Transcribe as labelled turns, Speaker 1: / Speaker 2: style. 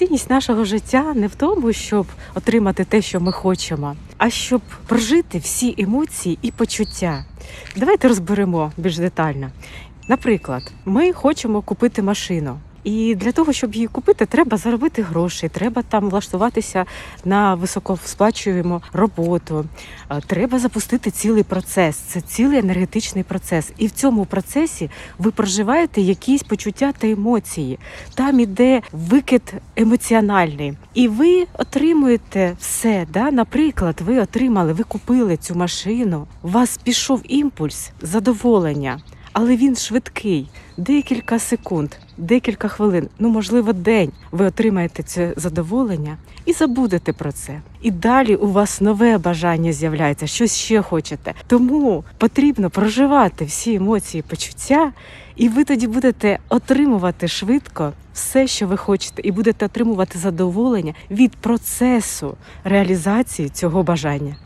Speaker 1: Цінність нашого життя не в тому, щоб отримати те, що ми хочемо, а щоб прожити всі емоції і почуття. Давайте розберемо більш детально. Наприклад, ми хочемо купити машину. І для того, щоб її купити, треба заробити гроші, треба там влаштуватися на високосплачуємо роботу. Треба запустити цілий процес. Це цілий енергетичний процес. І в цьому процесі ви проживаєте якісь почуття та емоції. Там іде викид емоціональний, і ви отримуєте все. Да? Наприклад, ви отримали, ви купили цю машину. У вас пішов імпульс задоволення, але він швидкий. Декілька секунд, декілька хвилин, ну можливо, день. Ви отримаєте це задоволення і забудете про це. І далі у вас нове бажання з'являється, щось ще хочете. Тому потрібно проживати всі емоції, почуття, і ви тоді будете отримувати швидко все, що ви хочете, і будете отримувати задоволення від процесу реалізації цього бажання.